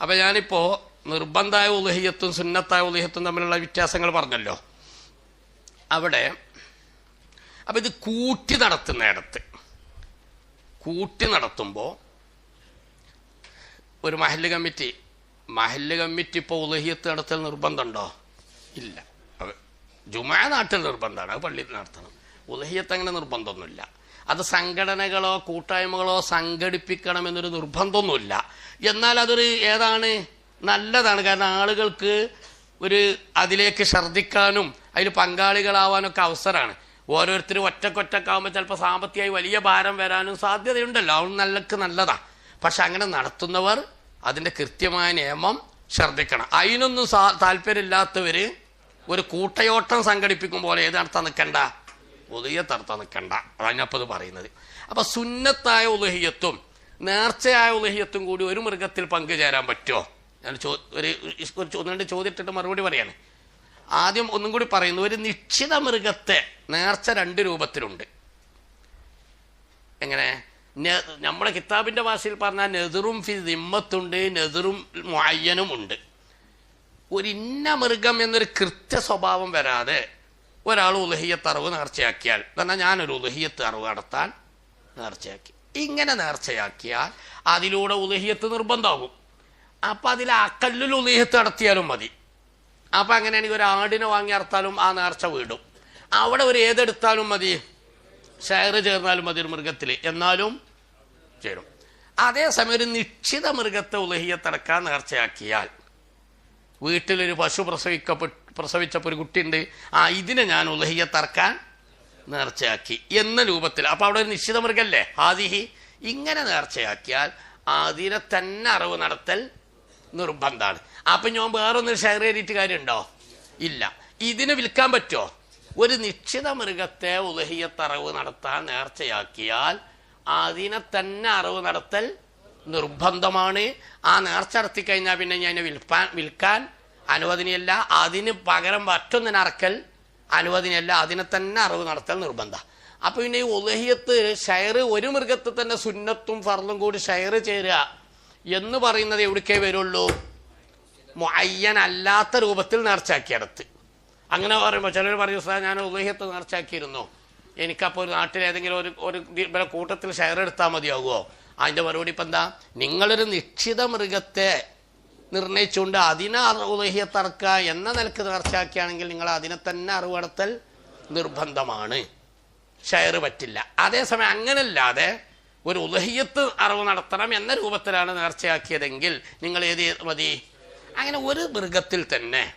അപ്പം ഞാനിപ്പോൾ നിർബന്ധമായ ഉലഹിയത്തും സുന്നത്തായ ഉലഹിയത്തും തമ്മിലുള്ള വ്യത്യാസങ്ങൾ പറഞ്ഞല്ലോ. അവിടെ അപ്പം ഇത് കൂട്ടി നടത്തുന്നിടത്ത് കൂട്ടി നടത്തുമ്പോൾ ഒരു മഹല്ല് കമ്മിറ്റി മഹല്ല് കമ്മിറ്റി ഇപ്പോൾ ഉലഹിയത്ത് നടത്തൽ നിർബന്ധമുണ്ടോ? ഇല്ല. ജുമാ നാട്ടിൽ നിർബന്ധമാണ് അത് പള്ളിയിൽ നടത്തണം. ഉലഹിയത്ത് അങ്ങനെ നിർബന്ധമൊന്നുമില്ല. അത് സംഘടനകളോ കൂട്ടായ്മകളോ സംഘടിപ്പിക്കണം എന്നൊരു നിർബന്ധമൊന്നുമില്ല. എന്നാൽ അതൊരു ഏതാണ്? നല്ലതാണ്. കാരണം ആളുകൾക്ക് ഒരു അതിലേക്ക് ഛർദ്ദിക്കാനും അതിൽ പങ്കാളികളാവാനൊക്കെ അവസരമാണ്. ഓരോരുത്തരും ഒറ്റക്കൊറ്റക്കാവുമ്പോൾ ചിലപ്പോൾ സാമ്പത്തികമായി വലിയ ഭാരം വരാനും സാധ്യതയുണ്ടല്ലോ. അവൻ നല്ലക്ക് നല്ലതാണ് പക്ഷെ അങ്ങനെ നടത്തുന്നവർ അതിന്റെ കൃത്യമായ നിയമം ശ്രദ്ധിക്കണം അതിനൊന്നും താല്പര്യമില്ലാത്തവർ ഒരു കൂട്ടയോട്ടം സംഘടിപ്പിക്കുമ്പോൾ പോലെ ഏത് നടത്താൻ നിൽക്കണ്ട ഉദയത്ത് തർത്ത നിൽക്കണ്ട. അതാണ് അപ്പോൾ ഇത് പറയുന്നത്. അപ്പം സുന്നത്തായ ഉലഹിയത്തും നേർച്ചയായ ഉലഹിയത്തും കൂടി ഒരു മൃഗത്തിൽ പങ്കുചേരാൻ പറ്റുമോ? ഞാൻ ചോ ഒരു ഒന്ന് രണ്ട് ചോദ്യത്തിട്ട് മറുപടി പറയാണ്. ആദ്യം ഒന്നും കൂടി പറയുന്നു. ഒരു നിശ്ചിത മൃഗത്തെ നേർച്ച രണ്ട് രൂപത്തിലുണ്ട്. എങ്ങനെ? നമ്മുടെ കിതാബിന്റെ ഭാഷയിൽ പറഞ്ഞാൽ നെതിറും ഫി ദിമ്മത്തുണ്ട് നെതിറും മുഅയ്യനും ഉണ്ട്. ഒരു ഇന്ന മൃഗം എന്നൊരു കൃത്യ സ്വഭാവം വരാതെ ഒരാൾ ഉലഹിയത്ത് അറിവ് നേർച്ചയാക്കിയാൽ എന്നാൽ ഞാനൊരു ഉലഹിയത്ത് അറിവ് നടത്താൻ നേർച്ചയാക്കി. ഇങ്ങനെ നേർച്ചയാക്കിയാൽ അതിലൂടെ ഉലഹിയത്ത് നിർബന്ധമാകും. അപ്പം അതിൽ അക്കല്ലിൽ ഉലഹിയത്ത് നടത്തിയാലും മതി. അപ്പം അങ്ങനെയാണെങ്കിൽ ഒരു ആടിനെ വാങ്ങി അറുത്താലും ആ നേർച്ച വീടും. അവിടെ ഒരു ഏതെടുത്താലും മതി. ഷെയർ ചേർന്നാലും മതി ഒരു മൃഗത്തിൽ. എന്നാലും ചേരും. അതേസമയം ഒരു നിശ്ചിത മൃഗത്തെ ഉലഹിയത്തടക്കാൻ നേർച്ചയാക്കിയാൽ വീട്ടിലൊരു പശു പ്രസവിക്കപ്പെട്ട് പ്രസവിച്ചപ്പോൾ ഒരു കുട്ടിയുണ്ട്. ആ ഇതിനെ ഞാൻ ഉലഹിയ തർക്കാൻ നേർച്ചയാക്കി എന്ന രൂപത്തിൽ. അപ്പോൾ അവിടെ ഒരു നിശ്ചിത മൃഗല്ലേ? ആദിഹി ഇങ്ങനെ നേർച്ചയാക്കിയാൽ അതിനെ തന്നെ അറിവ് നടത്തൽ നിർബന്ധമാണ് അപ്പം ഞാൻ വേറൊന്നും ഷെയർ ചെയ്തിട്ട് കാര്യമുണ്ടോ? ഇല്ല. ഇതിനെ വിൽക്കാൻ പറ്റുമോ? ഒരു നിശ്ചിത മൃഗത്തെ ഉലഹിയത്തറവ് നടത്താൻ നേർച്ചയാക്കിയാൽ അതിനെ തന്നെ അറിവ് നടത്തൽ നിർബന്ധമാണ്. ആ നേർച്ച നടത്തി കഴിഞ്ഞാൽ പിന്നെ ഞാൻ വിൽപ്പാൻ വിൽക്കാൻ അനുവദനീയല്ല അതിന് പകരം മറ്റൊന്നിന് അറക്കൽ അനുവദനീയല്ല അതിനെ തന്നെ അറിവ് നടത്തൽ നിർബന്ധം. അപ്പൊ പിന്നെ ഈ ഉലഹിയത്ത് ഷെയർ ഒരു മൃഗത്തിൽ തന്നെ സുന്നത്തും ഫർളും കൂടി ഷെയർ ചേരുക എന്ന് പറയുന്നത് എവിടേക്കേ വരുള്ളൂ? മുഅയ്യൻ അല്ലാത്ത രൂപത്തിൽ നേർച്ചാക്കിയടത്ത് അങ്ങനെ പറയുമ്പോൾ ചിലർ പറയും സാർ ഞാൻ ഉലഹിയത്ത് നേർച്ചാക്കിയിരുന്നു എനിക്കപ്പോൾ ഒരു നാട്ടിൽ ഏതെങ്കിലും ഒരു ഒരു കൂട്ടത്തിൽ ഷെയർ എടുത്താൽ മതിയാകുമോ അതിന്റെ മറുപടി ഇപ്പം എന്താ? നിങ്ങളൊരു നിശ്ചിത മൃഗത്തെ നിർണയിച്ചുകൊണ്ട് അതിനെ തർക്ക എന്ന നിലയ്ക്ക് നേർച്ചയാക്കുകയാണെങ്കിൽ നിങ്ങൾ അതിനെ തന്നെ അറിവടത്തൽ നിർബന്ധമാണ്. ഷെയർ പറ്റില്ല. അതേസമയം അങ്ങനല്ലാതെ ഒരു ഉലഹിയത്ത് അറിവ് നടത്തണം എന്ന രൂപത്തിലാണ് നേർച്ചയാക്കിയതെങ്കിൽ നിങ്ങൾ ഏത് മതി? അങ്ങനെ ഒരു മൃഗത്തിൽ തന്നെ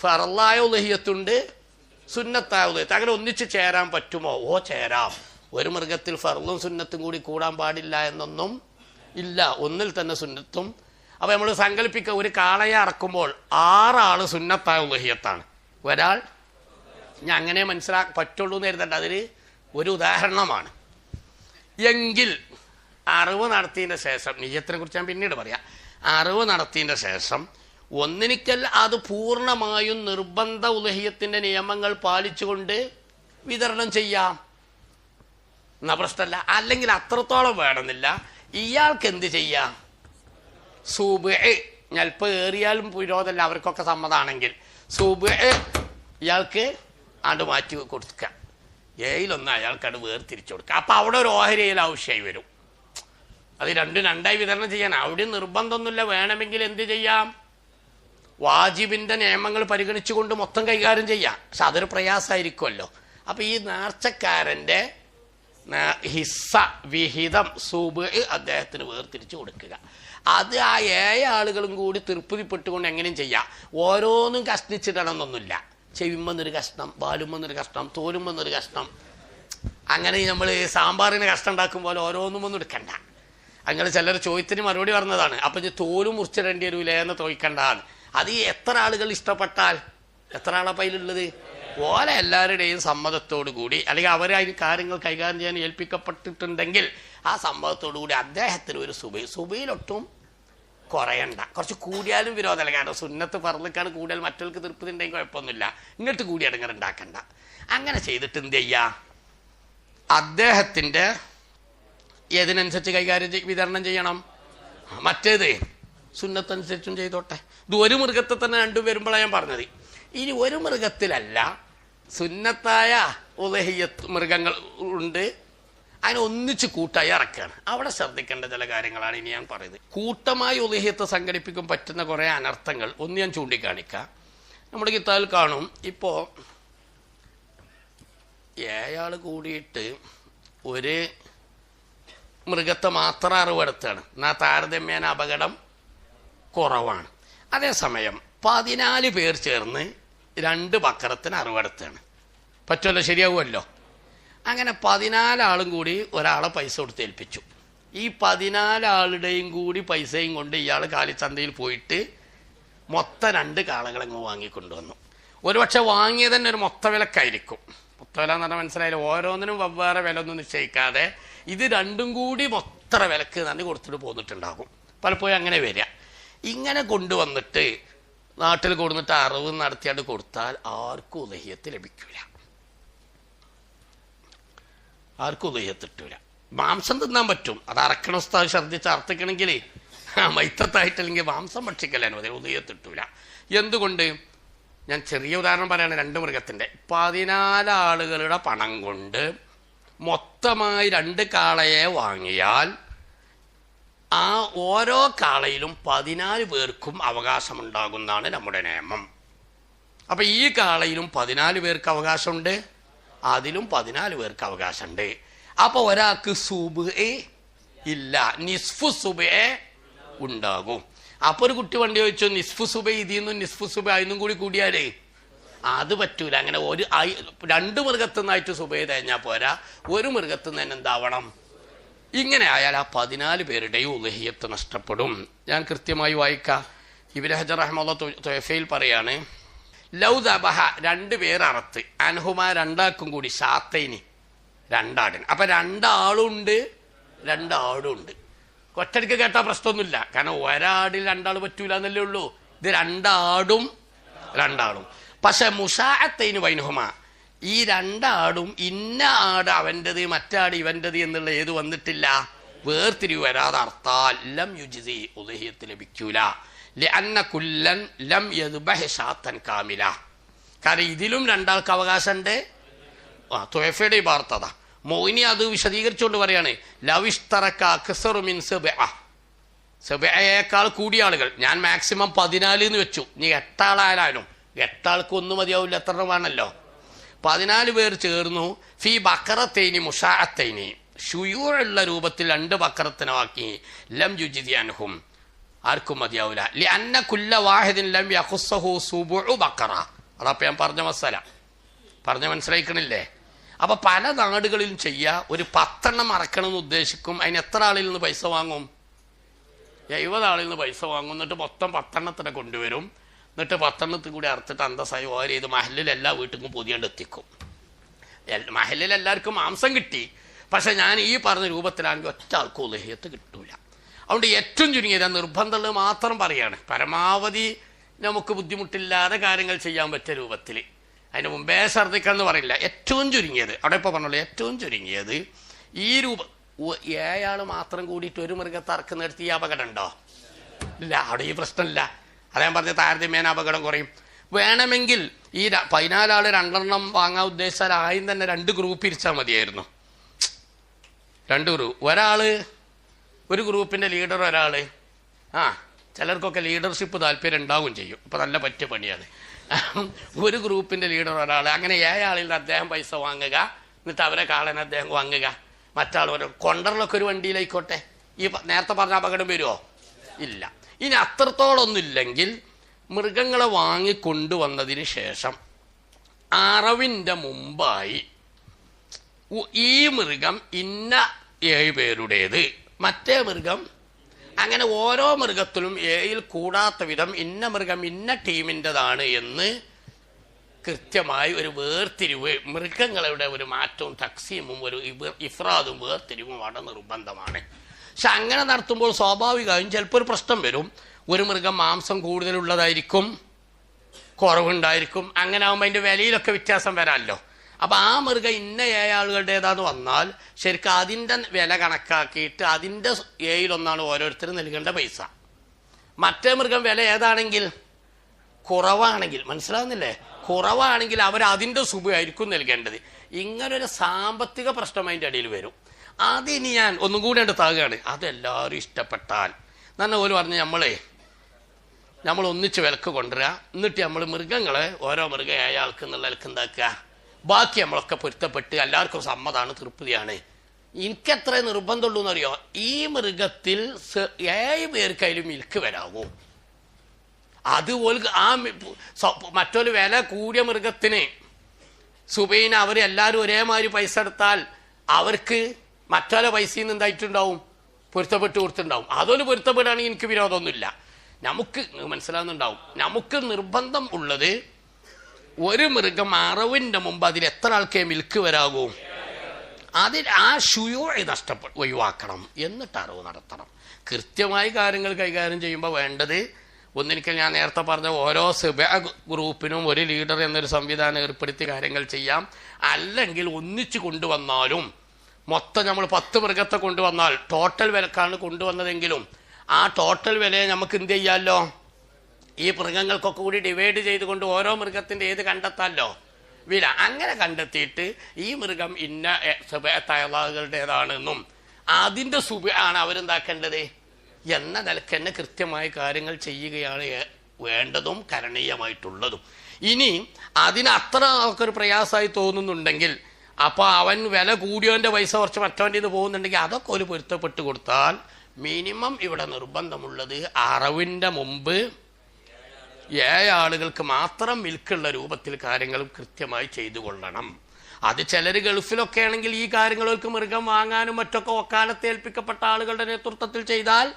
ഫറലായ ഉലഹിയത്തുണ്ട് സുന്നത്തായ ഉലഹിയത്ത്. അങ്ങനെ ഒന്നിച്ചു ചേരാൻ പറ്റുമോ? ഓ ചേരാം. ഒരു മൃഗത്തിൽ ഫറലും സുന്നത്തും കൂടി കൂടാൻ പാടില്ല എന്നൊന്നും ഇല്ല. ഒന്നിൽ തന്നെ സുന്നത്തും അപ്പോൾ നമ്മൾ സങ്കല്പിക്കുക ഒരു കാളയെ അറക്കുമ്പോൾ ആറാൾ സുന്നത്തായ ഉലഹിയത്താണ്. ഒരാൾ ഞാൻ അങ്ങനെ മനസ്സിലാ പറ്റുള്ളൂ എന്ന് കരുതണ്ട. അതിൽ ഒരു ഉദാഹരണമാണ്. എങ്കിൽ അറിവ് നടത്തിയതിന്റെ ശേഷം നീയത്തിനെ കുറിച്ച് ഞാൻ പിന്നീട് പറയാം. അറിവ് നടത്തിയതിന്റെ ശേഷം ഒന്നിനിക്കൽ അത് പൂർണമായും നിർബന്ധ ഉലഹിയത്തിന്റെ നിയമങ്ങൾ പാലിച്ചുകൊണ്ട് വിതരണം ചെയ്യാം. എന്നാ പ്രശ്നമല്ല. അല്ലെങ്കിൽ അത്രത്തോളം വേണമെന്നില്ല. ഇയാൾക്ക് എന്ത് ചെയ്യാം? സൂബ് ഞൽപ്പ് ഏറിയാലും വിരോധമല്ല അവർക്കൊക്കെ സമ്മതാണെങ്കിൽ. സൂബ് ഇയാൾക്ക് അത് മാറ്റി കൊടുക്കുക ഏയിലൊന്ന് അയാൾക്ക് അത് വേർതിരിച്ചു കൊടുക്കുക അപ്പം അവിടെ ഒരു ഓഹരിയിൽ ആവശ്യമായി വരും. അത് രണ്ടും രണ്ടായി വിതരണം ചെയ്യാൻ. അവിടെ നിർബന്ധമൊന്നുമില്ല. വേണമെങ്കിൽ എന്ത് ചെയ്യാം? വാജിബിന്റെ നിയമങ്ങൾ പരിഗണിച്ചുകൊണ്ട് മൊത്തം കൈകാര്യം ചെയ്യാം. പക്ഷെ അതൊരു പ്രയാസമായിരിക്കുമല്ലോ. അപ്പം ഈ നേർച്ചക്കാരന്റെ ഹിസ്സ വിഹിതം സൂബ് അദ്ദേഹത്തിന് വേർതിരിച്ച് കൊടുക്കുക. അത് ആ ഏഴ് ആളുകളും കൂടി തൃപ്തിപ്പെട്ടുകൊണ്ട് എങ്ങനെയും ചെയ്യാം. ഓരോന്നും കഷ്ണിച്ചിടണമെന്നൊന്നുമില്ല ചെവിമെന്നൊരു കഷ്ണം ബാലുമെന്നൊരു കഷ്ണം തോലുമെന്നൊരു കഷ്ണം. അങ്ങനെ നമ്മൾ സാമ്പാറിന് കഷ്ടം ഉണ്ടാക്കും പോലെ ഓരോന്നും ഒന്നും എടുക്കണ്ട. അങ്ങനെ ചിലർ ചോദ്യത്തിന് മറുപടി പറഞ്ഞതാണ്. അപ്പം തോലും മുറിച്ചിടേണ്ടി വരൂലേ എന്ന് തോയിക്കണ്ടാണ് അത് എത്ര ആളുകൾ ഇഷ്ടപ്പെട്ടാൽ? എത്ര ആളാ പൈലുള്ളത്? ഓലെ എല്ലാവരുടെയും സമ്മതത്തോടു കൂടി അല്ലെങ്കിൽ അവർ അതിന് കാര്യങ്ങൾ കൈകാര്യം ചെയ്യാൻ ഏൽപ്പിക്കപ്പെട്ടിട്ടുണ്ടെങ്കിൽ ആ സംഭവത്തോടുകൂടി കൂടി അദ്ദേഹത്തിന് ഒരു സുബൈ സുബൈയിലൊട്ടും കുറയണ്ട. കുറച്ച് കൂടിയാലും വിരോധമല്ല. കാരണം സുന്നത്ത് പറന്നിക്കാണ് കൂടിയാൽ മറ്റവർക്ക് തൃപ്തി ഉണ്ടെങ്കിൽ കുഴപ്പമൊന്നുമില്ല. ഇങ്ങോട്ട് കൂടി അടങ്ങറുണ്ടാക്കണ്ട അങ്ങനെ ചെയ്തിട്ട് എന്ത് ചെയ്യുക അദ്ദേഹത്തിന്റെ ഏതിനനുസരിച്ച് കൈകാര്യം വിതരണം ചെയ്യണം? മറ്റേത്. സുന്നത്തനുസരിച്ചും ചെയ്തോട്ടെ. ഇത് ഒരു മൃഗത്തെ തന്നെ രണ്ടും വരുമ്പോഴാണ് ഞാൻ പറഞ്ഞത്. ഇനി ഒരു മൃഗത്തിലല്ല സുന്നത്തായ ഉദഹീയ മൃഗങ്ങൾ ഉണ്ട്. അതിനെ ഒന്നിച്ച് കൂട്ടായി ഇറക്കുകയാണ് അവിടെ ശ്രദ്ധിക്കേണ്ട ചില കാര്യങ്ങളാണ് ഇനി ഞാൻ പറയുന്നത്. കൂട്ടമായി ഉദഹിയത്ത് സംഘടിപ്പിക്കാൻ പറ്റുന്ന കുറേ അനർത്ഥങ്ങൾ ഒന്ന് ഞാൻ ചൂണ്ടിക്കാണിക്കാം. നമ്മുടെ കിത്താൽ കാണും ഇപ്പോൾ ഏയാൾ കൂടിയിട്ട് ഒരു മൃഗത്തെ മാത്രം അറിവെടുത്താണ്. എന്നാൽ താരതമ്യേന അപകടം കുറവാണ്. അതേസമയം പതിനാല് പേർ ചേർന്ന് രണ്ട് ബക്കറത്തിന് അറിവെടുത്താണ്. പറ്റുമല്ലോ? ശരിയാവുമല്ലോ? അങ്ങനെ പതിനാലാളും കൂടി ഒരാളെ പൈസ കൊടുത്ത് ഏൽപ്പിച്ചു. ഈ പതിനാലാളുടെയും കൂടി പൈസയും കൊണ്ട് ഇയാൾ കാലിച്ചന്തയിൽ പോയിട്ട് മൊത്തം രണ്ട് കാളകളങ്ങ് വാങ്ങിക്കൊണ്ടുവന്നു. ഒരുപക്ഷെ വാങ്ങിയത് തന്നെ ഒരു മൊത്ത വിലക്കായിരിക്കും മൊത്ത വില എന്ന് പറഞ്ഞാൽ മനസ്സിലായില്ല? ഓരോന്നിനും വെവ്വേറെ വില ഒന്നും നിശ്ചയിക്കാതെ ഇത് രണ്ടും കൂടി മൊത്ത വിലക്ക് തന്നെ കൊടുത്തിട്ട് പോന്നിട്ടുണ്ടാകും. പലപ്പോഴും അങ്ങനെ വരിക. ഇങ്ങനെ കൊണ്ടുവന്നിട്ട് നാട്ടിൽ കൊടുന്നിട്ട് അറിവ് നടത്തിയാണ്ട് കൊടുത്താൽ ആർക്കും ഉദഹ്യത്ത് ലഭിക്കില്ല ആർക്കും ഉദയത്ത് കിട്ടൂല മാംസം തിന്നാൻ പറ്റും. അത് അറക്കണ സ്ഥലം ഛർദ്ദിച്ച് അർത്ഥിക്കണമെങ്കിൽ മൈത്തത്തായിട്ടല്ലെങ്കിൽ മാംസം ഭക്ഷിക്കൽ അനുമതി. ഉദയത്തിട്ടൂല എന്തുകൊണ്ട്? ഞാൻ ചെറിയ ഉദാഹരണം പറയുകയാണ് രണ്ട് മൃഗത്തിന്റെ പതിനാല് ആളുകളുടെ പണം കൊണ്ട് മൊത്തമായി രണ്ട് കാളയെ വാങ്ങിയാൽ ആ ഓരോ കാളയിലും പതിനാല് പേർക്കും അവകാശമുണ്ടാകുന്നതാണ് നമ്മുടെ നിയമം. അപ്പം ഈ കാളയിലും പതിനാല് പേർക്ക് അവകാശമുണ്ട്? അതിലും പതിനാല് പേർക്ക് അവകാശമുണ്ട് അപ്പൊ ഒരാൾക്ക് സുബ് ഇല്ല നിസ്ഫു സുബേ ഉണ്ടാകും അപ്പൊ ഒരു കുട്ടി വണ്ടി ചോദിച്ചു നിസ്ഫു സുബ ഇതിന്നും നിസ്ഫു സുബ അതിനും കൂടി കൂടിയാലേ അത് പറ്റൂല അങ്ങനെ ഒരു രണ്ട് രണ്ട് മൃഗത്തുനിന്നായിട്ട് സുബൈ പോരാ ഒരു മൃഗത്തു നിന്ന് എന്താവണം ഇങ്ങനെ ആയാൽ ആ പതിനാല് പേരുടെയും ഉലഹിയത്ത് നഷ്ടപ്പെടും ഞാൻ കൃത്യമായി വായിക്കാം ഇബിൻ ഹജർ അഹമ്മദ് തൊഫയിൽ പറയാണ് ലൗ ദബഹ രണ്ട് പേർ അറത്ത് അൻഹുമ രണ്ടാക്കും കൂടി ഷാത്തൈനി രണ്ടാടൻ. അപ്പൊ രണ്ടാളുണ്ട് രണ്ടാടുണ്ട്. ഒറ്റടിക്ക് കേട്ടാ പ്രശ്നമൊന്നുമില്ല. കാരണം ഒരാടിൽ രണ്ടാൾ പറ്റൂല എന്നല്ലേ ഉള്ളൂ. ഇത് രണ്ടാടും രണ്ടാളും. പക്ഷെ മുഷാഅത്തൈന് വൈനുഹുമ ഈ രണ്ടാടും ഇന്ന ആട് അവന്റെത് മറ്റാട് ഇവന്റെത് എന്നുള്ള ഏത് വന്നിട്ടില്ല? വേർതിരിവ് വരാതെ അർത്ഥാൽ ലം യുജിസി ഉദഹിയത്ത് ലഭിക്കൂല. ലം കാമില കാരണം ഇതിലും രണ്ടാൾക്ക് അവകാശമുണ്ട്. ആ തൊയഫയുടെ വാർത്തത മോയിനി അത് വിശദീകരിച്ചുകൊണ്ട് പറയാണ് ലവിഷ്തറക്ക അക്സറുമിൻ സെബഅ. സെബയേക്കാൾ കൂടിയ ആളുകൾ. ഞാൻ മാക്സിമം പതിനാല് എന്ന് വെച്ചു. നീ എട്ടാളായാലും എട്ടാൾക്ക് ഒന്നും മതിയാവില്ല എത്ര വേണമല്ലോ. പതിനാല് പേർ ചേർന്നു. ഫി ബക്കറത്തേനി മുഷാഅത്തേനി. ഷുയൂറുള്ള രൂപത്തിൽ രണ്ട് ബക്കറത്തിനാക്കി ലം യുജിതി അൻഹും ആർക്കും മതിയാവില്ല. ലി അന്ന കുല്ല വാഹിദിൻ ലം യഖുസ്സഹു സുബുഉ ബക്കറ അതപ്പോൾ ഞാൻ പറഞ്ഞ മസല. പറഞ്ഞ മനസ്സിലാക്കണില്ലേ അപ്പൊ പല നാടുകളിലും ചെയ്യുക ഒരു പത്തെണ്ണം മറക്കണമെന്ന് ഉദ്ദേശിക്കും അതിന് എത്ര ആളിൽ നിന്ന് പൈസ വാങ്ങും? എഴുപത് ആളിൽ നിന്ന് പൈസ വാങ്ങും എന്നിട്ട് മൊത്തം പത്തെണ്ണത്തിനെ കൊണ്ടുവരും. എന്നിട്ട് പത്തെണ്ണത്തിൽ കൂടി അറുത്തിട്ട് അന്തസ്സായി ഓരോ ചെയ്ത് മഹലിൽ എല്ലാ വീട്ടിലും പുതിയണ്ട് എത്തിക്കും. മഹലിൽ എല്ലാവർക്കും മാംസം കിട്ടി. പക്ഷെ ഞാൻ ഈ പറഞ്ഞ രൂപത്തിലാണെങ്കിൽ ഒറ്റ ആൾക്കും ഉലഹിയത്ത് കിട്ടൂല. അതുകൊണ്ട് ഏറ്റവും ചുരുങ്ങിയത് നിർബന്ധങ്ങൾ മാത്രം പറയാണ് പരമാവധി നമുക്ക് ബുദ്ധിമുട്ടില്ലാതെ കാര്യങ്ങൾ ചെയ്യാൻ പറ്റിയ രൂപത്തിൽ. അതിന് മുമ്പേ ഛർദ്ദിക്കാന്ന് പറയില്ല. ഏറ്റവും ചുരുങ്ങിയത്. അവിടെ ഇപ്പോൾ പറഞ്ഞോളൂ ഏറ്റവും ചുരുങ്ങിയത് ഈ രൂപ ഏയാൾ മാത്രം കൂടിയിട്ട് ഒരു മൃഗത്തെ അറക്കുന്നിടത്ത് ഈ അപകടം ഉണ്ടോ? ഇല്ല അവിടെ ഈ പ്രശ്നമില്ല. അതാ പറഞ്ഞ താരതമ്യേന അപകടം കുറയും. വേണമെങ്കിൽ ഈ പതിനാലാൾ രണ്ടെണ്ണം വാങ്ങാൻ ഉദ്ദേശിച്ചാൽ ആദ്യം തന്നെ രണ്ട് ഗ്രൂപ്പ് ഇരിച്ചാൽ മതിയായിരുന്നു. രണ്ട് ഗ്രൂപ്പ് ഒരാൾ ഒരു ഗ്രൂപ്പിന്റെ ലീഡർ ഒരാൾ ആ ചിലർക്കൊക്കെ ലീഡർഷിപ്പ് താല്പര്യം ഉണ്ടാവുകയും ചെയ്യും. ഇപ്പം നല്ല പറ്റിയ പണിയാണ്. ഒരു ഗ്രൂപ്പിന്റെ ലീഡർ ഒരാൾ അങ്ങനെ ഏഴാളിൽ നിന്ന് അദ്ദേഹം പൈസ വാങ്ങുക എന്നിട്ട് അവരെ കാളനെ അദ്ദേഹം വാങ്ങുക. മറ്റാൾ ഒരു കൊണ്ടറിലൊക്കെ ഒരു വണ്ടിയിലായിക്കോട്ടെ. ഈ നേരത്തെ പറഞ്ഞ അപകടം വരുമോ ഇല്ല. ഇനി അത്രത്തോളം ഇല്ലെങ്കിൽ മൃഗങ്ങളെ വാങ്ങിക്കൊണ്ടുവന്നതിന് ശേഷം അറവിന്റെ മുമ്പായി ഈ മൃഗം ഇന്ന ഏഴ് പേരുടേത്. മറ്റേ മൃഗം അങ്ങനെ ഓരോ മൃഗത്തിലും എയിൽ കൂടാത്ത വിധം ഇന്ന മൃഗം ഇന്ന ടീമിന്റെതാണ് എന്ന് കൃത്യമായി ഒരു വേർതിരിവ് മൃഗങ്ങളുടെ ഒരു മാറ്റവും തക്സീമും ഒരു ഇഫ്രാദും വേർതിരിവും അവിടെ നിർബന്ധമാണ്. പക്ഷെ അങ്ങനെ നടത്തുമ്പോൾ സ്വാഭാവികമായും ചിലപ്പോൾ ഒരു പ്രശ്നം വരും. ഒരു മൃഗം മാംസം കൂടുതലുള്ളതായിരിക്കും കുറവുണ്ടായിരിക്കും. അങ്ങനെ ആകുമ്പോൾ അതിന്റെ വിലയിലൊക്കെ വ്യത്യാസം വരാമല്ലോ. അപ്പം ആ മൃഗം ഇന്ന ഏഴാളുകളുടേതാന്ന് വന്നാൽ ശരിക്കും അതിന്റെ വില കണക്കാക്കിയിട്ട് അതിന്റെ ഏഴിലൊന്നാണ് ഓരോരുത്തരും നൽകേണ്ട പൈസ. മറ്റേ മൃഗം വില ഏതാണെങ്കിൽ? കുറവാണെങ്കിൽ. മനസ്സിലാവുന്നില്ലേ? കുറവാണെങ്കിൽ അവർ അതിന്റെ സുഖമായിരിക്കും നൽകേണ്ടത്. ഇങ്ങനൊരു സാമ്പത്തിക പ്രശ്നം അതിന്റെ ഇടയിൽ വരും. അതിനി ഞാൻ ഒന്നും കൂടി ഉണ്ട് താകുകയാണ് അതെല്ലാവരും ഇഷ്ടപ്പെട്ടാൽ. തന്നെ പോലെ പറഞ്ഞ് നമ്മളെ നമ്മൾ ഒന്നിച്ച് വിലക്ക് കൊണ്ടുവരിക എന്നിട്ട് നമ്മൾ മൃഗങ്ങളെ ഓരോ മൃഗം അയാൾക്ക് എന്നുള്ള വിലക്ക് എന്താക്കുക? ബാക്കി നമ്മളൊക്കെ പൊരുത്തപ്പെട്ട് എല്ലാവർക്കും സമ്മതമാണ് തൃപ്തിയാണ്. എനിക്ക് എത്ര നിർബന്ധമുള്ളൂ എന്നറിയോ? ഈ മൃഗത്തിൽ ഏഴ് പേർക്കായാലും മിൽക്ക് വരാവോ. അതുപോലെ ആ മറ്റൊരു വില കൂടിയ മൃഗത്തിന്. സുബൈന അവർ എല്ലാവരും ഒരേമാതിരി പൈസ എടുത്താൽ അവർക്ക് മറ്റൊരു പൈസയിൽ നിന്ന് എന്തായിട്ടുണ്ടാവും? പൊരുത്തപ്പെട്ട് കൊടുത്തിട്ടുണ്ടാവും. അതൊരു പൊരുത്തപ്പെടുകയാണെങ്കിൽ എനിക്ക് വിരോധമൊന്നുമില്ല. നമുക്ക് മനസ്സിലാകുന്നുണ്ടാവും നമുക്ക് നിർബന്ധം ഉള്ളത് ഒരു മൃഗം അറവിന്റെ മുമ്പ് അതിൽ എത്ര ആൾക്കേ മിൽക്ക് വരാകൂ? അതിൽ ആ ഷുയോയെ നഷ്ടപ്പെ ഒഴിവാക്കണം. എന്നിട്ട് അറിവ് നടത്തണം. കൃത്യമായി കാര്യങ്ങൾ കൈകാര്യം ചെയ്യുമ്പോൾ വേണ്ടത് ഒന്നിരിക്കൽ ഞാൻ നേരത്തെ പറഞ്ഞ ഓരോ സിബ ഗ്രൂപ്പിനും ഒരു ലീഡർ എന്നൊരു സംവിധാനം ഏർപ്പെടുത്തി കാര്യങ്ങൾ ചെയ്യാം. അല്ലെങ്കിൽ ഒന്നിച്ചു കൊണ്ടുവന്നാലും മൊത്തം നമ്മൾ പത്ത് മൃഗത്തെ കൊണ്ടുവന്നാൽ ടോട്ടൽ വിലക്കാണ് കൊണ്ടുവന്നതെങ്കിലും ആ ടോട്ടൽ വിലയെ നമുക്ക് എന്ത് ചെയ്യാമല്ലോ ഈ മൃഗങ്ങൾക്കൊക്കെ കൂടി ഡിവൈഡ് ചെയ്തുകൊണ്ട് ഓരോ മൃഗത്തിന്റെ ഏത് കണ്ടെത്താമല്ലോ വില. അങ്ങനെ കണ്ടെത്തിയിട്ട് ഈ മൃഗം ഇന്ന തയ്യാളുകളുടേതാണെന്നും അതിന്റെ സുബ ആണ് അവരെന്താക്കേണ്ടത്? എന്ന നിലയ്ക്ക് തന്നെ കൃത്യമായ കാര്യങ്ങൾ ചെയ്യുകയാണ് വേണ്ടതും കരണീയമായിട്ടുള്ളതും. ഇനി അതിന് അത്ര ആൾക്കൊരു പ്രയാസമായി തോന്നുന്നുണ്ടെങ്കിൽ അപ്പോൾ അവൻ വില കൂടിയവന്റെ പൈസ കുറച്ച് മറ്റവന്റെ ഇത് പോകുന്നുണ്ടെങ്കിൽ അതൊക്കെ ഒരു പൊരുത്തപ്പെട്ട് കൊടുത്താൽ മിനിമം ഇവിടെ നിർബന്ധമുള്ളത് അറിവിന്റെ മുമ്പ് ഏഴ് ആളുകൾക്ക് മാത്രം മിൽക്കുള്ള രൂപത്തിൽ കാര്യങ്ങൾ കൃത്യമായി ചെയ്തു കൊള്ളണം. അത് ചിലർ ഗൾഫിലൊക്കെ ആണെങ്കിൽ ഈ കാര്യങ്ങൾക്ക് മൃഗം വാങ്ങാനും മറ്റൊക്കെ ഒക്കാലത്ത് ഏൽപ്പിക്കപ്പെട്ട ആളുകളുടെ നേതൃത്വത്തിൽ ചെയ്താൽ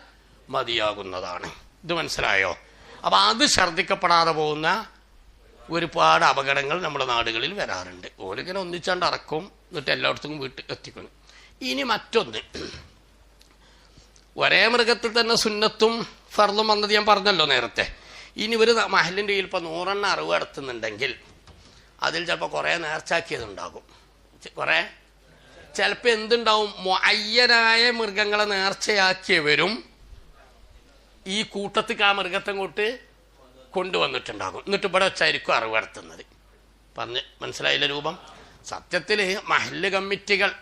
മതിയാകുന്നതാണ്. ഇത് മനസ്സിലായോ? അപ്പം അത് ഛർദ്ദിക്കപ്പെടാതെ പോകുന്ന ഒരുപാട് അപകടങ്ങൾ നമ്മുടെ നാടുകളിൽ വരാറുണ്ട്. ഓരോങ്ങനെ ഒന്നിച്ചാണ്ട് അറക്കും എന്നിട്ട് എല്ലായിടത്തും വീട്ടിൽ എത്തിക്കുന്നു ഇനി മറ്റൊന്ന്. ഒരേ മൃഗത്തിൽ തന്നെ സുന്നത്തും ഫർദും വന്നത് ഞാൻ പറഞ്ഞല്ലോ നേരത്തെ. ഇനി ഒരു മഹലിന്റെ കയ്യിൽ ഇപ്പോൾ നൂറെണ്ണം അറിവ് നടത്തുന്നുണ്ടെങ്കിൽ അതിൽ ചിലപ്പോൾ കുറേ നേർച്ചാക്കിയതുണ്ടാകും കുറേ? ചിലപ്പോൾ എന്തുണ്ടാവും? മൊയ്യനായ മൃഗങ്ങളെ നേർച്ചയാക്കിയവരും ഈ കൂട്ടത്തിൽ ആ മൃഗത്തെ കൊണ്ട് കൊണ്ടുവന്നിട്ടുണ്ടാകും. എന്നിട്ട് ഇവിടെ വെച്ചായിരിക്കും അറിവ് നടത്തുന്നത് പറഞ്ഞ് മനസ്സിലായില്ല രൂപം? സത്യത്തിൽ മഹല്ല് കമ്മിറ്റികൾ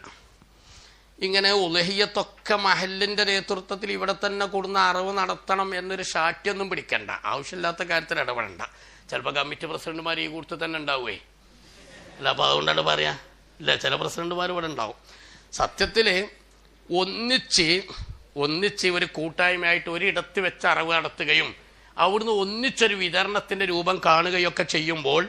ഇങ്ങനെ ഉലഹിയത്തൊക്കെ മഹലിന്റെ നേതൃത്വത്തിൽ ഇവിടെ തന്നെ കൊടുന്ന അറിവ് നടത്തണം എന്നൊരു ഷാറ്റൊന്നും പിടിക്കണ്ട. ആവശ്യമില്ലാത്ത കാര്യത്തിൽ ഇടപെടണ്ട. ചിലപ്പോൾ കമ്മിറ്റി പ്രസിഡന്റുമാർ ഈ കൂട്ടത്തിൽ തന്നെ ഉണ്ടാവുമേ അല്ല അപ്പോൾ അതുകൊണ്ടാണ് പറയാ ഇല്ല ചില പ്രസിഡന്റുമാർ ഇവിടെ ഉണ്ടാവും. സത്യത്തിൽ ഒന്നിച്ച് ഒന്നിച്ച് ഒരു കൂട്ടായ്മയായിട്ട് ഒരിടത്ത് വെച്ച് അറിവ് നടത്തുകയും അവിടുന്ന് ഒന്നിച്ചൊരു വിതരണത്തിന്റെ രൂപം കാണുകയൊക്കെ ചെയ്യുമ്പോൾ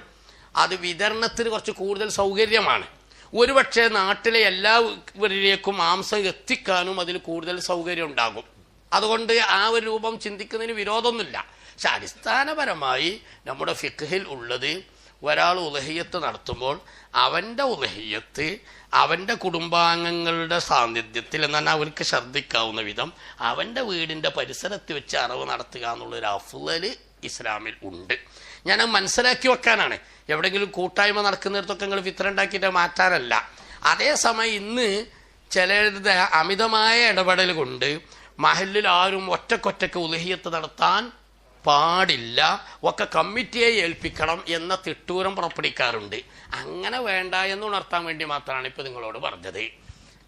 അത് വിതരണത്തിന് കുറച്ച് കൂടുതൽ സൗകര്യമാണ്. ഒരുപക്ഷെ നാട്ടിലെ എല്ലാവരിലേക്കും മാംസം എത്തിക്കാനും അതിന് കൂടുതൽ സൗകര്യം ഉണ്ടാകും. അതുകൊണ്ട് ആ ഒരു രൂപം ചിന്തിക്കുന്നതിന് വിരോധമൊന്നുമില്ല. പക്ഷെ അടിസ്ഥാനപരമായി നമ്മുടെ ഫിഖിൽ ഉള്ളത് ഒരാൾ ഉലഹിയത്ത് നടത്തുമ്പോൾ അവന്റെ ഉലഹിയത്ത് അവന്റെ കുടുംബാംഗങ്ങളുടെ സാന്നിധ്യത്തിൽ എന്നാൽ അവർക്ക് ശ്രദ്ധിക്കാവുന്ന വിധം അവന്റെ വീടിന്റെ പരിസരത്ത് വെച്ച് അറിവ് നടത്തുക എന്നുള്ളൊരു അഫ്ലൽ ഇസ്ലാമിൽ ഉണ്ട്. ഞാൻ മനസ്സിലാക്കി വെക്കാനാണ്. എവിടെയെങ്കിലും കൂട്ടായ്മ നടക്കുന്നിടത്തൊക്കെ നിങ്ങൾ വിത്തരം ഉണ്ടാക്കിയിട്ട് മാറ്റാനല്ല. അതേസമയം ഇന്ന് ചിലരുടെ അമിതമായ ഇടപെടൽ കൊണ്ട് മഹലിൽ ആരും ഒറ്റക്കൊറ്റക്ക് ഉലഹിയത്ത് നടത്താൻ പാടില്ല. ഒക്കെ കമ്മിറ്റിയെ ഏൽപ്പിക്കണം എന്ന തിട്ടൂരം പുറപ്പെടുവിക്കാറുണ്ട്. അങ്ങനെ വേണ്ട എന്ന് ഉണർത്താൻ വേണ്ടി മാത്രമാണ് ഇപ്പോൾ നിങ്ങളോട് പറഞ്ഞത്.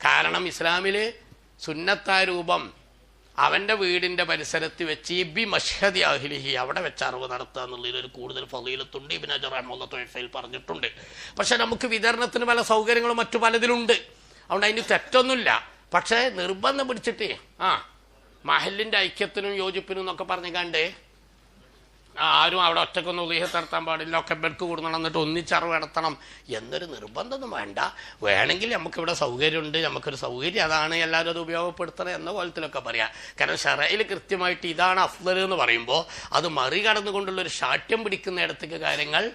കാരണം ഇസ്ലാമിൽ സുന്നത്തായ രൂപം അവന്റെ വീടിന്റെ പരിസരത്ത് വെച്ച് ഈ ബി മഷ്ഹദി അഹ്ലിഹി അവിടെ വെച്ച് അറിവ് നടത്തുക എന്നുള്ളതിൽ ഒരു കൂടുതൽ ഫലീലത്തുണ്ട്. ഇബിൻ അജറാമുള്ള തൊഴിഫയിൽ പറഞ്ഞിട്ടുണ്ട്. പക്ഷെ നമുക്ക് വിതരണത്തിന് പല സൗകര്യങ്ങളും മറ്റു പലതിലുണ്ട്. അതുകൊണ്ട് അതിന് തെറ്റൊന്നുമില്ല. പക്ഷേ നിർബന്ധം പിടിച്ചിട്ട് ആ മഹലിന്റെ ഐക്യത്തിനും യോജിപ്പിനും എന്നൊക്കെ പറഞ്ഞു കണ്ട് ആരും അവിടെ ഒറ്റക്കൊന്നും ഉദ്ദേഹം നടത്താൻ പാടില്ല. ഒക്കെ ബെൽക്ക് കൊടുക്കണം എന്നിട്ട് ഒന്നിച്ചറിവ് നടത്തണം. എന്നൊരു നിർബന്ധമൊന്നും വേണ്ട. വേണമെങ്കിൽ നമുക്കിവിടെ സൗകര്യമുണ്ട്. നമുക്കൊരു സൗകര്യം അതാണ് എല്ലാവരും അത് ഉപയോഗപ്പെടുത്തണം എന്ന കോലത്തിലൊക്കെ പറയാം. കാരണം ഷറയിൽ കൃത്യമായിട്ട് ഇതാണ് അഫ്ലൽ എന്ന് പറയുമ്പോൾ അത് മറികടന്നുകൊണ്ടുള്ളൊരു ശാഠ്യം പിടിക്കുന്ന ഇടത്തേക്ക് കാര്യങ്ങൾ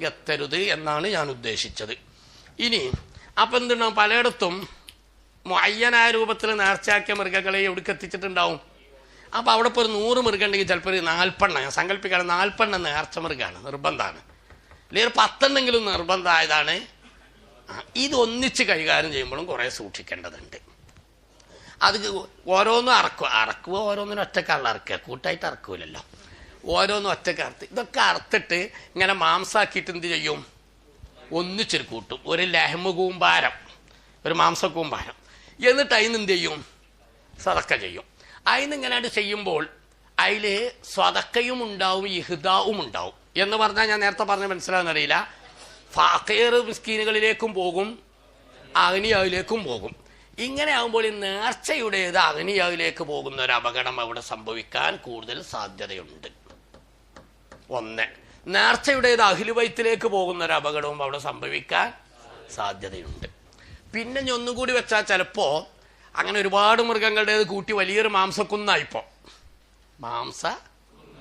എത്തരുത് എന്നാണ് ഞാൻ ഉദ്ദേശിച്ചത്. ഇനി അപ്പം എന്തുണ്ടാവും? പലയിടത്തും അയ്യനായ രൂപത്തിൽ നേർച്ചയാക്കിയ മൃഗങ്ങളെ എവിടേക്ക് എത്തിച്ചിട്ടുണ്ടാവും? അപ്പോൾ അവിടെ ഇപ്പോൾ ഒരു നൂറ് മൃഗം ഉണ്ടെങ്കിൽ ചിലപ്പോൾ ഒരു നാൽപ്പെണ്ണം. ഞാൻ സങ്കല്പിക്കാണ് നാൽപ്പെണ്ണം നേർച്ച മൃഗമാണ്. നിർബന്ധമാണ്. അല്ലെങ്കിൽ ഒരു പത്തെണ്ണെങ്കിലും നിർബന്ധമായതാണ്. ഇതൊന്നിച്ച് കൈകാര്യം ചെയ്യുമ്പോഴും കുറേ സൂക്ഷിക്കേണ്ടതുണ്ട്. അത് ഓരോന്നും അറക്കുക അറക്കുക ഓരോന്നിനും ഒറ്റക്കാളിൽ അറക്കുക. കൂട്ടായിട്ട് അറക്കൂലല്ലോ. ഓരോന്നും ഒറ്റയ്ക്ക് അറുത്ത്. ഇതൊക്കെ അറുത്തിട്ട് ഇങ്ങനെ മാംസാക്കിയിട്ട് എന്ത് ചെയ്യും? ഒന്നിച്ചൊരു കൂട്ടും. ഒരു ലഹമ കൂമ്പാരം. ഒരു മാംസ കൂമ്പാരം എന്നിട്ട് അതിന് എന്ത് ചെയ്യും? സതക്ക ചെയ്യും. അതിന് ഇങ്ങനെ ചെയ്യുമ്പോൾ അതിൽ സ്വതക്കയും ഉണ്ടാവും ഇഹ്ദാവും ഉണ്ടാവും. എന്ന് പറഞ്ഞാൽ ഞാൻ നേരത്തെ പറഞ്ഞ മനസ്സിലാവുന്നറിയില്ല ഫാക്കേർ മിസ്കീനുകളിലേക്കും പോകും അഗ്നിയാവിലേക്കും പോകും. ഇങ്ങനെ ആകുമ്പോൾ ഈ നേർച്ചയുടേത് അഗ്നിയാവിലേക്ക് പോകുന്ന ഒരു അപകടം അവിടെ സംഭവിക്കാൻ കൂടുതൽ സാധ്യതയുണ്ട്. ഒന്ന് നേർച്ചയുടേത് അഖിലുബൈത്തിലേക്ക് പോകുന്ന ഒരു അപകടവും അവിടെ സംഭവിക്കാൻ സാധ്യതയുണ്ട്. പിന്നെ ഞൊന്നും ഒന്നും കൂടി വെച്ചാൽ ചിലപ്പോൾ അങ്ങനെ ഒരുപാട് മൃഗങ്ങളുടേത് കൂട്ടി വലിയൊരു മാംസക്കുന്നായിപ്പോ. മാംസ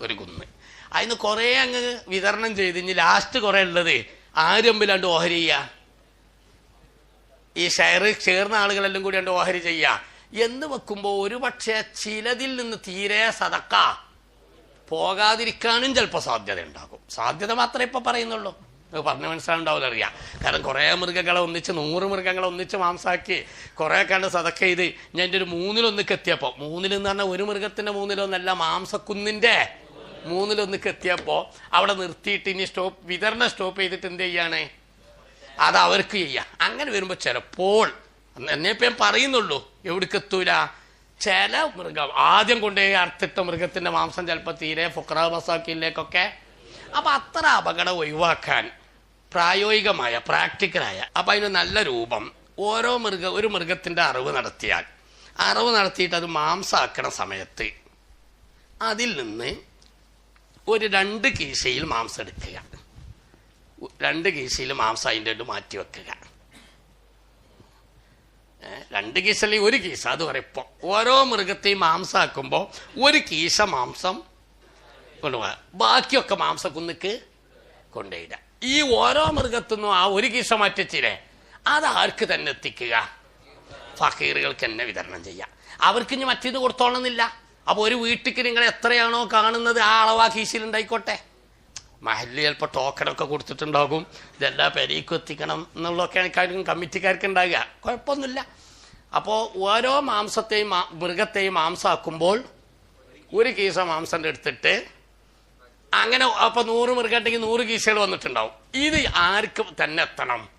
ഒരു കുന്ന്. അതിന് കുറേ അങ്ങ് വിതരണം ചെയ്ത് ഇനി ലാസ്റ്റ് കുറേ ഉള്ളത് ആരമ്പിലാണ്ട് ഓഹരി ചെയ്യുക ഈ ഷെയർ ചേർന്ന ആളുകളെല്ലാം കൂടി ഉണ്ട് ഓഹരി ചെയ്യുക എന്ന് വെക്കുമ്പോൾ ഒരു പക്ഷേ ചിലതിൽ നിന്ന് തീരെ സതക്ക. പോകാതിരിക്കാനും ചിലപ്പോൾ സാധ്യത ഉണ്ടാകും. സാധ്യത മാത്രമേ ഇപ്പൊ പറയുന്നുള്ളൂ. അത് പറഞ്ഞ് മനസ്സിലാവുണ്ടാവില്ല അറിയാം കാരണം കുറേ മൃഗങ്ങളെ ഒന്നിച്ച് നൂറ് മൃഗങ്ങളെ ഒന്നിച്ച് മാംസാക്കി കുറേ കണ്ട് സതക്ക ചെയ്ത് ഞാൻ എന്റെ ഒരു മൂന്നിലൊന്നിക്ക് എത്തിയപ്പോൾ മൂന്നിലെന്ന് പറഞ്ഞാൽ ഒരു മൃഗത്തിന്റെ മൂന്നിലൊന്നല്ല മാംസക്കുന്നിന്റെ മൂന്നിലൊന്നിക്ക് എത്തിയപ്പോൾ അവിടെ നിർത്തിയിട്ട് ഇനി സ്റ്റോപ്പ് വിതരണം സ്റ്റോപ്പ് ചെയ്തിട്ട് എന്ത് ചെയ്യാണ്? അത് അവർക്ക് ചെയ്യാം. അങ്ങനെ വരുമ്പോൾ ചിലപ്പോൾ എന്നെ ഇപ്പം ഞാൻ പറയുന്നുള്ളൂ എവിടേക്ക് എത്തൂല ചില മൃഗം ആദ്യം കൊണ്ടുപോയി അർത്ഥിട്ട മൃഗത്തിന്റെ മാംസം ചിലപ്പോൾ തീരെ ഫുക്ര മസാക്കിയിലേക്കൊക്കെ. അപ്പൊ അത്ര അപകടം ഒഴിവാക്കാൻ പ്രായോഗികമായ പ്രാക്ടിക്കലായ അപ്പം അതിന് നല്ല രൂപം. ഓരോ മൃഗ ഒരു മൃഗത്തിന്റെ അറിവ് നടത്തിയാൽ അറിവ് നടത്തിയിട്ട് അത് മാംസാക്കണ സമയത്ത് അതിൽ നിന്ന് ഒരു രണ്ട് കീശയിൽ മാംസം എടുക്കുക. രണ്ട് കീശയിൽ മാംസം അതിന്റെ ഇട്ട് മാറ്റി വെക്കുക. രണ്ട് കീശല്ലേ ഒരു കീശ അത് പറയപ്പോ ഓരോ മൃഗത്തെയും മാംസാക്കുമ്പോൾ ഒരു കീശ മാംസം കൊണ്ടുപോകാം ബാക്കിയൊക്കെ മാംസക്കുന്നിക്ക് കൊണ്ടുപോയിടുക ഈ ഓരോ മൃഗത്തുനിന്നും ആ ഒരു കീശ മാറ്റിച്ചില്ലേ? അത് ആർക്ക് തന്നെ എത്തിക്കുക? ഫക്കീറുകൾക്ക് തന്നെ വിതരണം ചെയ്യാം. അവർക്ക് ഇനി മറ്റേത് കൊടുത്തോളണമെന്നില്ല. അപ്പോൾ ഒരു വീട്ടിക്ക് നിങ്ങൾ എത്രയാണോ കാണുന്നത് ആ അളവാ കീശയിലുണ്ടായിക്കോട്ടെ മഹല്ല് ചിലപ്പോൾ ടോക്കണൊക്കെ കൊടുത്തിട്ടുണ്ടാകും. ഇതെല്ലാം പെരീക്കും എത്തിക്കണം എന്നുള്ളതൊക്കെയാണ് കാര്യം കമ്മിറ്റിക്കാർക്ക് ഉണ്ടാകുക. കുഴപ്പമൊന്നുമില്ല. അപ്പോൾ ഓരോ മാംസത്തെയും മൃഗത്തെയും മാംസമാക്കുമ്പോൾ ഒരു കീശ മാംസം എടുത്തിട്ട് അങ്ങനെ അപ്പൊ നൂറ് മൃഗട്ടെങ്കിൽ നൂറ് കീശകൾ വന്നിട്ടുണ്ടാവും. ഇത് ആർക്ക് തന്നെ എത്തണം.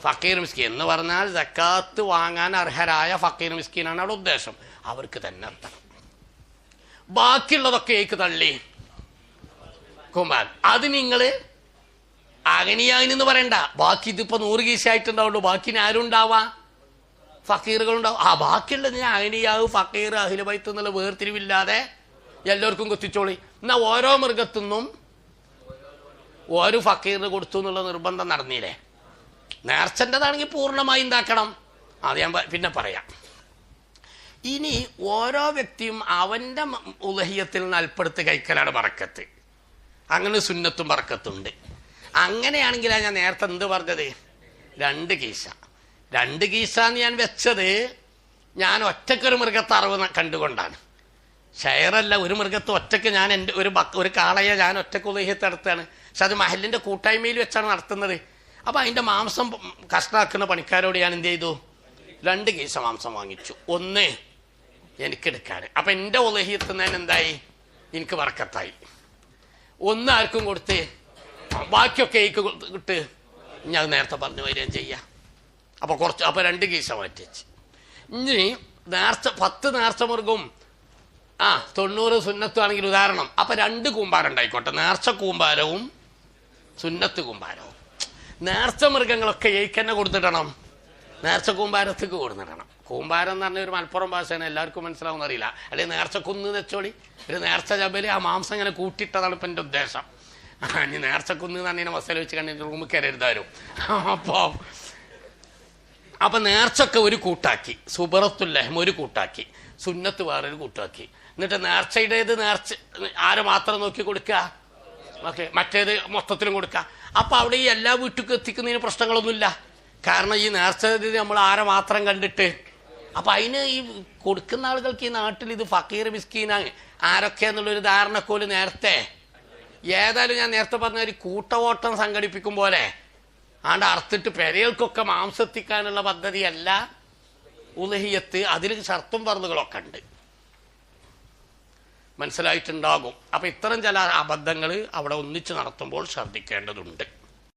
ഫക്കീർ മിസ്കീൻ എന്ന് പറഞ്ഞാൽ ജക്കാത്ത് വാങ്ങാൻ അർഹരായ ഫക്കീർ മിസ്കീനാണ് അവിടെ ഉദ്ദേശം. അവർക്ക് തന്നെ എത്തണം. ബാക്കിയുള്ളതൊക്കെ ഏക്ക് തള്ളി. കുമാൻ അത് നിങ്ങൾ അഗനിയായിന്ന് പറയണ്ട. ബാക്കി ഇതിപ്പോ നൂറ് കീശായിട്ടുണ്ടാവുള്ളൂ ബാക്കി ആരും ഉണ്ടാവാ? ഫക്കീറുകളുണ്ടാവും. ആ ബാക്കിയുള്ളത് ഞാൻ അഗനിയാവ് ഫക്കീർ അഹിലബൈത്ത് എന്നുള്ള വേർതിരിവില്ലാതെ എല്ലാവർക്കും കൊത്തിച്ചോളി. എന്നാ ഓരോ മൃഗത്തുനിന്നും ഓരോ ഫക്കീറിന് കൊടുത്തു എന്നുള്ള നിർബന്ധം നടന്നില്ലേ? നേർച്ചന്റെതാണെങ്കിൽ പൂർണമായി ഉണ്ടാക്കണം. അത് ഞാൻ പിന്നെ പറയാം. ഇനി ഓരോ വ്യക്തിയും അവന്റെ ഉലഹിയത്തിൽ നിന്ന് അൽപ്പെടുത്ത് കഴിക്കലാണ് പറക്കത്ത് അങ്ങനെ സുന്നത്തും പറക്കത്തുണ്ട് അങ്ങനെയാണെങ്കിലാണ് ഞാൻ നേരത്തെ എന്ത് പറഞ്ഞത്? രണ്ട് കീശ. രണ്ട് കീശ എന്ന് ഞാൻ വെച്ചത് ഞാൻ ഒറ്റക്കൊരു മൃഗത്തറവ് കണ്ടുകൊണ്ടാണ്. ഷെയറല്ല ഒരു മൃഗത്തെ ഒറ്റയ്ക്ക് ഞാൻ എന്റെ ഒരു ഒരു കാളയെ ഞാൻ ഒറ്റയ്ക്ക് ഉദയത്ത് നടത്തുകയാണ്. പക്ഷെ അത് മഹലിന്റെ കൂട്ടായ്മയിൽ വെച്ചാണ് നടത്തുന്നത്. അപ്പോൾ അതിന്റെ മാംസം കഷ്ടാക്കുന്ന പണിക്കാരോട് ഞാൻ എന്ത് ചെയ്തു? രണ്ട് കേസ് മാംസം വാങ്ങിച്ചു. ഒന്ന് എനിക്കെടുക്കാൻ അപ്പം എന്റെ ഉലഹിയത്ത് നിന്ന് എന്തായി? എനിക്ക് വറക്കത്തായി. ഒന്ന് ആർക്കും കൊടുത്ത് ബാക്കിയൊക്കെ എനിക്ക് കിട്ട്. ഞാൻ നേരത്തെ പറഞ്ഞു വരികയും ചെയ്യാം. അപ്പോൾ കുറച്ച് അപ്പോൾ രണ്ട് കീശ മാറ്റി വെച്ച് ഇനി നേർച്ച പത്ത് നേർച്ച മൃഗവും ആ തൊണ്ണൂറ് സുന്നത്തും ആണെങ്കിൽ ഉദാഹരണം. അപ്പം രണ്ട് കൂമ്പാരം ഉണ്ടായിക്കോട്ടെ. നേർച്ച കൂമ്പാരവും സുന്നത്ത് കൂമ്പാരവും. നേർച്ച മൃഗങ്ങളൊക്കെ ഏക്കന്നെ കൊടുത്തിടണം. നേർച്ച കൂമ്പാരത്തേക്ക് കൊടുത്തിടണം. കൂമ്പാരം എന്ന് പറഞ്ഞ ഒരു മലപ്പുറം ഭാഷയാണ്. എല്ലാവർക്കും മനസ്സിലാവുന്ന അറിയില്ല. അല്ലെങ്കിൽ നേർച്ച കുന്ന് വെച്ചോളി. ഒരു നേർച്ച ചബൽ ആ മാംസം ഇങ്ങനെ കൂട്ടിയിട്ടതാണ് ഇപ്പം എന്റെ ഉദ്ദേശം. ഇനി നേർച്ച കുന്ന് എന്ന് പറഞ്ഞാൽ മസാല വെച്ച് കണ്ടിട്ട് റൂമിൽ കയറരുതാരും അപ്പോൾ അപ്പൊ നേർച്ചൊക്കെ ഒരു കൂട്ടാക്കി. സുബറത്തുല്ലഹം ഒരു കൂട്ടാക്കി. സുന്നത്ത് വേറൊരു കൂട്ടാക്കി എന്നിട്ട് നേർച്ചയുടേത് നേർച്ച ആരെ മാത്രം നോക്കി കൊടുക്കുക ഓക്കെ മറ്റേത് മൊത്തത്തിലും കൊടുക്കുക അപ്പൊ അവിടെ ഈ എല്ലാ വീട്ടിലും എത്തിക്കുന്നതിന് പ്രശ്നങ്ങളൊന്നുമില്ല. കാരണം ഈ നേർച്ച നമ്മൾ ആരെ മാത്രം കണ്ടിട്ട്. അപ്പൊ അതിന് ഈ കൊടുക്കുന്ന ആളുകൾക്ക് ഈ നാട്ടിൽ ഇത് ഫക്കീർ മിസ്കീന ആരൊക്കെ എന്നുള്ളൊരു ധാരണക്കോൽ നേരത്തെ. ഏതായാലും ഞാൻ നേരത്തെ പറഞ്ഞ ഒരു കൂട്ടവോട്ടം സംഘടിപ്പിക്കും പോലെ. ആണ്ട് അറുത്തിട്ട് പെരകൾക്കൊക്കെ മാംസെത്തിക്കാനുള്ള പദ്ധതിയല്ല. ഉലഹിയത്ത് അതിൽ ഷർത്തും പറന്നുകളൊക്കെ ഉണ്ട്. മനസ്സിലായിട്ടുണ്ടാകും. അപ്പം ഇത്തരം ചില അബദ്ധങ്ങൾ അവിടെ ഒന്നിച്ച് നടത്തുമ്പോൾ ശ്രദ്ധിക്കേണ്ടതുണ്ട്.